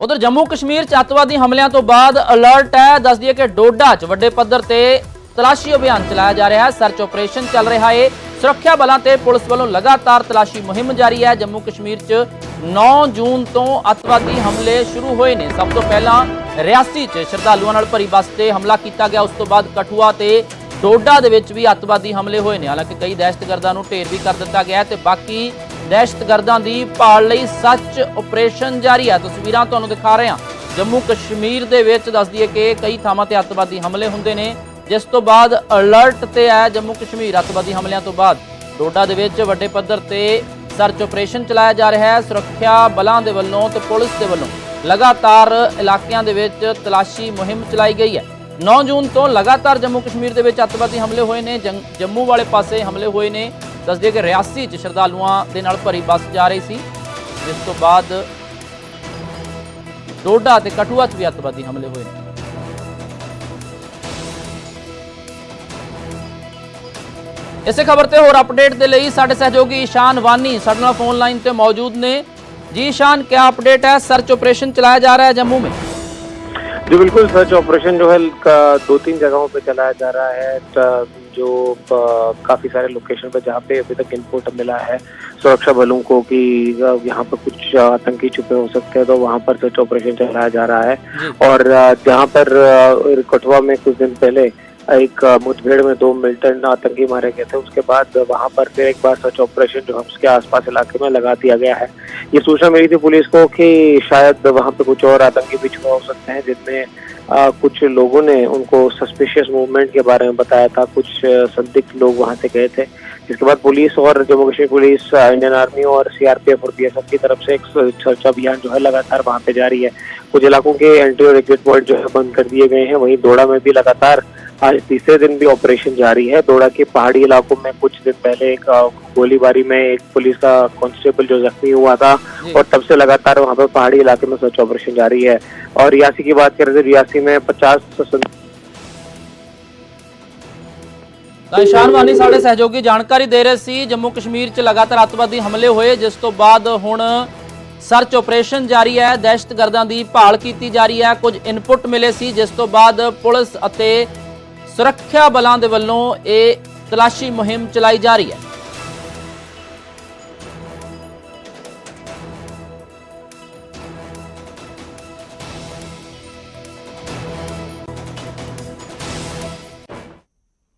ਉਧਰ ਜੰਮੂ ਕਸ਼ਮੀਰ ਚ ਅੱਤਵਾਦੀ ਹਮਲਿਆਂ ਤੋਂ ਬਾਅਦ ਅਲਰਟ ਹੈ। ਦੱਸ ਦਈਏ ਕਿ ਡੋਡਾ 'ਚ ਵੱਡੇ ਪੱਧਰ ਤੇ ਤਲਾਸ਼ੀ ਅਭਿਆਨ ਚਲਾਇਆ ਜਾ ਰਿਹਾ ਹੈ। ਸਰਚ ਆਪਰੇਸ਼ਨ ਚੱਲ ਰਿਹਾ ਹੈ ਸੁਰੱਖਿਆ ਬਲਾਂ ਤੇ ਪੁਲਿਸ ਵੱਲੋਂ ਲਗਾਤਾਰ ਤਲਾਸ਼ੀ ਮੁਹਿੰਮ ਜਾਰੀ ਹੈ। ਜੰਮੂ ਕਸ਼ਮੀਰ 'ਚ 9 ਜੂਨ ਤੋਂ ਅੱਤਵਾਦੀ ਹਮਲੇ ਸ਼ੁਰੂ ਹੋਏ ਨੇ। ਸਭ ਤੋਂ ਪਹਿਲਾਂ ਰਿਆਸੀ 'ਚ ਸ਼ਰਧਾਲੂਆਂ ਨਾਲ ਭਰੀ ਬੱਸ ਤੇ ਹਮਲਾ ਕੀਤਾ ਗਿਆ। ਉਸ ਤੋਂ ਬਾਅਦ ਕਠੂਆ ਤੇ ਡੋਡਾ ਦੇ ਵਿੱਚ ਵੀ ਅੱਤਵਾਦੀ ਹਮਲੇ ਹੋਏ ਨੇ। ਹਾਲਾਂਕਿ ਕਈ ਦਹਿਸ਼ਤਗਰਦਾਂ ਨੂੰ ਢੇਰ ਵੀ ਕਰ ਦਿੱਤਾ ਗਿਆ ਹੈ ਤੇ ਬਾਕੀ ਦਹਿਸ਼ਤਗਰਦਾਂ ਦੀ ਭਾਲ ਲਈ ਸੱਚ ਆਪਰੇਸ਼ਨ ਜਾਰੀ ਹੈ। ਤਸਵੀਰਾਂ ਤੁਹਾਨੂੰ ਦਿਖਾ ਰਹੇ ਹਾਂ। ਜੰਮੂ ਕਸ਼ਮੀਰ ਦੇ ਵਿੱਚ ਦੱਸ ਦਈਏ ਕਿ ਕਈ ਥਾਵਾਂ ਤੇ ਅੱਤਵਾਦੀ ਹਮਲੇ ਹੁੰਦੇ ਨੇ। ਜਿਸ ਤੋਂ ਬਾਅਦ ਅਲਰਟ ਤੇ ਹੈ ਜੰਮੂ ਕਸ਼ਮੀਰ ਅੱਤਵਾਦੀ ਹਮਲਿਆਂ ਤੋਂ ਬਾਅਦ। ਡੋਡਾ ਦੇ ਵਿੱਚ ਵੱਡੇ ਪੱਧਰ ਤੇ ਸਰਚ ਆਪਰੇਸ਼ਨ ਚਲਾਇਆ ਜਾ ਰਿਹਾ ਹੈ। ਸੁਰੱਖਿਆ ਬਲਾਂ ਦੇ ਵੱਲੋਂ ਤੇ ਪੁਲਿਸ ਦੇ ਵੱਲੋਂ ਲਗਾਤਾਰ ਇਲਾਕਿਆਂ ਦੇ ਵਿੱਚ ਤਲਾਸ਼ੀ ਮੁਹਿੰਮ ਚਲਾਈ ਗਈ ਹੈ। 9 ਜੂਨ ਤੋਂ ਲਗਾਤਾਰ ਜੰਮੂ ਕਸ਼ਮੀਰ ਦੇ ਵਿੱਚ ਅੱਤਵਾਦੀ ਹਮਲੇ ਹੋਏ ਨੇ। ਜੰਗ- ਜੰਮੂ ਵਾਲੇ ਪਾਸੇ ਹਮਲੇ ਹੋਏ ਨੇ। ਦੱਸਦੇ ਕਿ ਰਿਆਸੀ ਚ ਸ਼ਰਧਾਲੂਆਂ ਦੇ ਨਾਲ ਭਰੀ ਬੱਸ ਜਾ ਰਹੀ ਸੀ, ਜਿਸ ਤੋਂ ਬਾਅਦ ਡੋਡਾ ਤੇ ਕਟੂਆ 'ਚ ਵੀ ਅੱਤਵਾਦੀ ਹਮਲੇ ਹੋਏ ਨੇ। ਇਸੇ ਖਬਰ ਤੇ ਹੋਰ ਅਪਡੇਟ ਦੇ ਲਈ ਸਾਡੇ ਸਹਿਯੋਗੀ ਈਸ਼ਾਨ ਵਾਨੀ ਸਾਡੇ ਨਾਲ ਫੋਨ ਲਾਈਨ ਤੇ ਮੌਜੂਦ ਨੇ। ਜੀ ਈਸ਼ਾਨ ਕੀ ਅਪਡੇਟ ਹੈ? ਸਰਚ ਆਪਰੇਸ਼ਨ ਚਲਾਇਆ ਜਾ ਰਿਹਾ ਹੈ ਜੰਮੂ ਵਿੱਚ? जी बिल्कुल सर्च ऑपरेशन जो है का दो तीन जगहों पे चलाया जा रहा है जो काफ़ी सारे लोकेशन पे जहाँ पे अभी तक इनपुट मिला है सुरक्षा बलों को कि यहाँ पे कुछ आतंकी छुपे हो सकते हैं तो वहाँ पर सर्च ऑपरेशन चलाया जा रहा है। और जहाँ पर कठुआ में कुछ दिन पहले एक मुठभेड़ में दो मिलिटेंट आतंकी मारे गए थे उसके बाद वहाँ पर फिर एक बार सर्च ऑपरेशन जो है उसके आसपास इलाके में लगा दिया गया है। ये सूचना मिली थी पुलिस को कि शायद वहाँ पे कुछ और आतंकी भी छुपा हो सकते हैं, जिनमें कुछ लोगों ने उनको सस्पिशियस मूवमेंट के बारे में बताया था। कुछ संदिग्ध लोग वहाँ से गए थे। जिसके बाद पुलिस और Jammu Kashmir police Indian army और सीआरपीएफ और बीएसएफ की तरफ़ से एक सर्च अभियान जो है लगातार वहाँ पे जारी है। कुछ इलाकों के एंट्री और एग्जिट पॉइंट जो है बंद कर दिए गए हैं। वहीं दोड़ा में भी लगातार आज तीसरे दिन भी ऑपरेशन जारी है दोड़ा के पहाड़ी इलाकों में कुछ दिन पहले एक अ, गोलीबारी में एक पुलिस का कांस्टेबल जो जख्मी हुआ था जी। और तब से लगातार वहां पर पहाड़ी इलाके में सर्च ऑपरेशन जारी है और रियासी की बात करें तो रियासी में पचास ਤਾਂ ਇਸ਼ਾਨ ਵਾਨੀ ਸਾਡੇ ਸਹਿਯੋਗੀ ਜਾਣਕਾਰੀ ਦੇ ਰਹੇ ਸੀ ਜੰਮੂ ਕਸ਼ਮੀਰ 'ਚ ਲਗਾਤਾਰ ਅੱਤਵਾਦੀ ਹਮਲੇ ਹੋਏ ਜਿਸ ਤੋਂ ਬਾਅਦ ਹੁਣ ਸਰਚ ਆਪਰੇਸ਼ਨ ਜਾਰੀ ਹੈ ਦਹਿਸ਼ਤਗਰਦਾਂ ਦੀ ਭਾਲ ਕੀਤੀ ਜਾ ਰਹੀ ਹੈ ਕੁਝ ਇਨਪੁਟ ਮਿਲੇ ਸੀ ਜਿਸ ਤੋਂ ਬਾਅਦ ਪੁਲਿਸ ਅਤੇ ਸੁਰੱਖਿਆ ਬਲਾਂ ਦੇ ਵੱਲੋਂ ਇਹ ਤਲਾਸ਼ੀ ਮੁਹਿੰਮ ਚਲਾਈ ਜਾ ਰਹੀ ਹੈ।